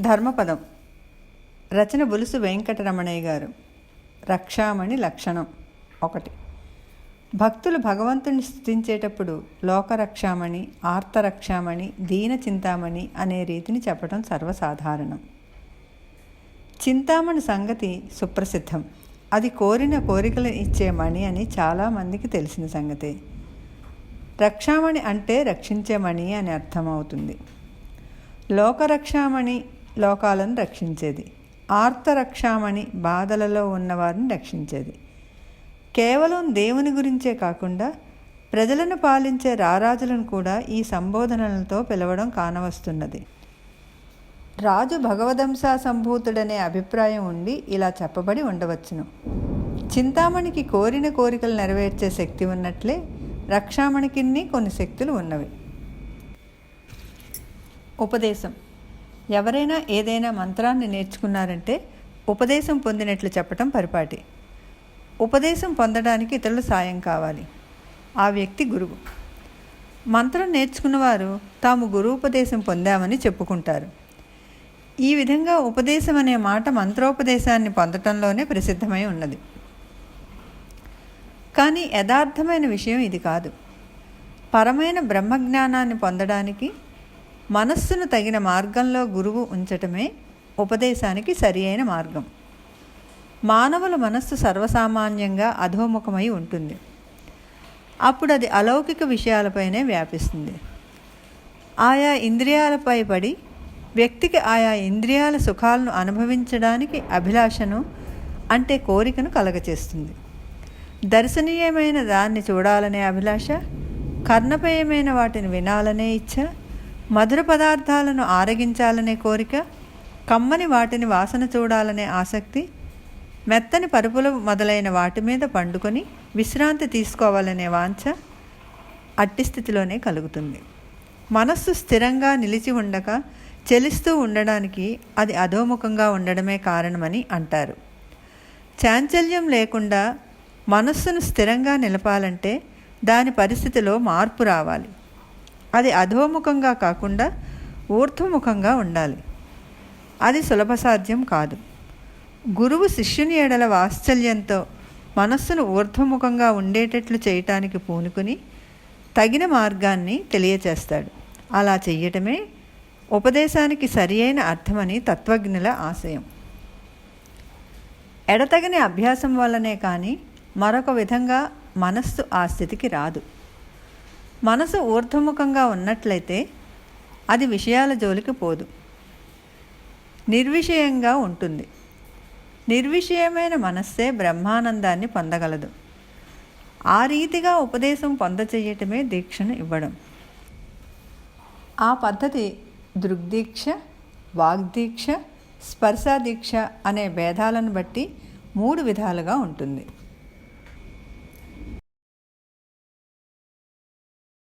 ధర్మపదం. రచన బులుసు వెంకటరమణయ్య గారు. రక్షామణి లక్షణం ఒకటి. భక్తులు భగవంతుని స్థుతించేటప్పుడు లోకరక్షామణి ఆర్తరక్షామణి దీన చింతామణి అనే రీతిని చెప్పడం సర్వసాధారణం. చింతామణి సంగతి సుప్రసిద్ధం. అది కోరిన కోరికలు ఇచ్చే మణి అని చాలామందికి తెలిసిన సంగతే. రక్షామణి అంటే రక్షించే మణి అని అర్థమవుతుంది. లోకరక్షామణి లోకాలను రక్షించేది. ఆర్తరక్షామణి బాధలలో ఉన్నవారిని రక్షించేది. కేవలం దేవుని గురించే కాకుండా ప్రజలను పాలించే రారాజులను కూడా ఈ సంబోధనలతో పిలవడం కానవస్తున్నది. రాజు భగవదంశ సంభూతుడనే అభిప్రాయం ఉండి ఇలా చెప్పబడి ఉండవచ్చును. చింతామణికి కోరిన కోరికలు నెరవేర్చే శక్తి ఉన్నట్లే రక్షామణికిన్ని కొన్ని శక్తులు ఉన్నవి. ఉపదేశం. ఎవరైనా ఏదైనా మంత్రాన్ని నేర్చుకున్నారంటే ఉపదేశం పొందినట్లు చెప్పటం పరిపాటి. ఉపదేశం పొందడానికి ఇతరుల సాయం కావాలి. ఆ వ్యక్తి గురువు. మంత్రం నేర్చుకున్నవారు తాము గురువుపదేశం పొందామని చెప్పుకుంటారు. ఈ విధంగా ఉపదేశం అనే మాట మంత్రోపదేశాన్ని పొందటంలోనే ప్రసిద్ధమై ఉన్నది. కానీ యథార్థమైన విషయం ఇది కాదు. పరమైన బ్రహ్మజ్ఞానాన్ని పొందడానికి మనస్సును తగిన మార్గంలో గురువు ఉంచటమే ఉపదేశానికి సరి అయిన మార్గం. మానవుల మనస్సు సర్వసామాన్యంగా అధోముఖమై ఉంటుంది. అప్పుడు అది అలౌకిక విషయాలపైనే వ్యాపిస్తుంది. ఆయా ఇంద్రియాలపై పడి వ్యక్తికి ఆయా ఇంద్రియాల సుఖాలను అనుభవించడానికి అభిలాషను అంటే కోరికను కలగచేస్తుంది. దర్శనీయమైన దాన్ని చూడాలనే అభిలాష కర్ణపేయమైన వాటిని వినాలనే ఇచ్చ మధుర పదార్థాలను ఆరగించాలనే కోరిక కమ్మని వాటిని వాసన చూడాలనే ఆసక్తి మెత్తని పరుపులు మొదలైన వాటి మీద పండుకొని విశ్రాంతి తీసుకోవాలనే వాంఛ అట్టి స్థితిలోనే కలుగుతుంది. మనస్సు స్థిరంగా నిలిచి ఉండక చెలిస్తూ ఉండడానికి అది అధోముఖంగా ఉండడమే కారణమని అంటారు. చాంచల్యం లేకుండా మనస్సును స్థిరంగా నిలపాలంటే దాని పరిస్థితిలో మార్పు రావాలి. అది అధోముఖంగా కాకుండా ఊర్ధ్వముఖంగా ఉండాలి. అది సులభ సాధ్యం కాదు. గురువు శిష్యుని ఎడల వాత్సల్యంతో మనస్సును ఊర్ధ్వముఖంగా ఉండేటట్లు చేయటానికి పూనుకుని తగిన మార్గాన్ని తెలియచేస్తాడు. అలా చెయ్యటమే ఉపదేశానికి సరి అయిన అర్థమని తత్వజ్ఞుల ఆశయం. ఎడతగని అభ్యాసం వల్లనే కానీ మరొక విధంగా మనస్సు ఆ స్థితికి రాదు. మనసు ఊర్ధముఖంగా ఉన్నట్లయితే అది విషయాల జోలికి పోదు. నిర్విషయంగా ఉంటుంది. నిర్విషయమైన మనస్సే బ్రహ్మానందాన్ని పొందగలదు. ఆ రీతిగా ఉపదేశం పొందచేయటమే దీక్షను ఇవ్వడం. ఆ పద్ధతి దృగ్దీక్ష వాగ్దీక్ష స్పర్శాదీక్ష అనే భేదాలను బట్టి మూడు విధాలుగా ఉంటుంది.